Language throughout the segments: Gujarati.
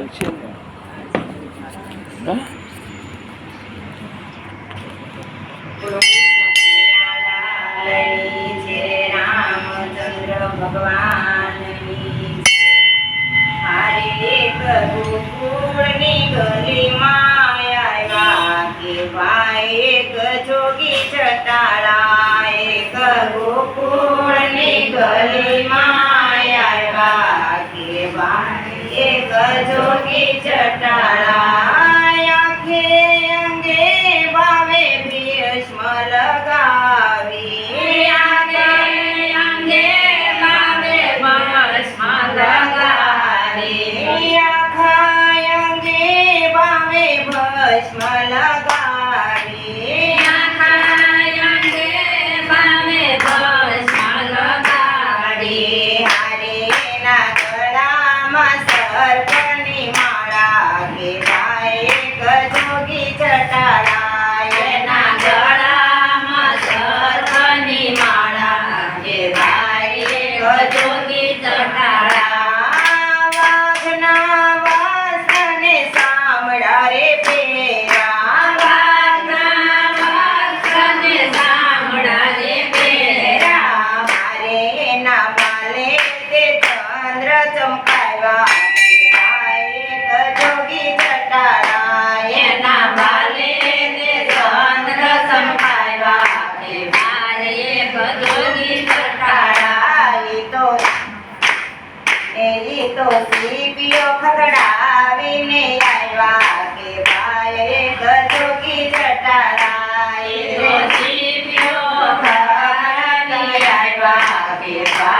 Pansin mo. Ha? જોગી ચટાળા એક ગોકુળ ની ગલીમાં பேச்சட்டாளா એલી તો સીપીઓ ખખડાવીને આવ્યા કે ભાઈ ગજોગી જટારાય સીપીઓ ખખડાવીને આવ્યા કે ભાઈ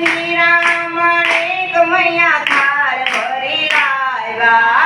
હીરા મણે ગમયા થાર ભરે આવ્યા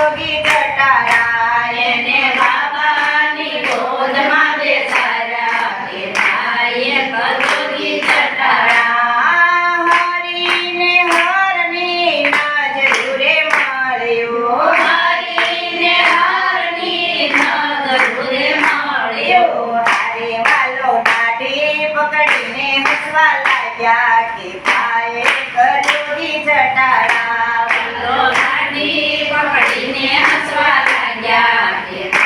પકડીને હસવા લાગ્યા કે પાએ કલોરી જટાળા. બોલો ગાડી પકડીને હસવા લાગ્યા કે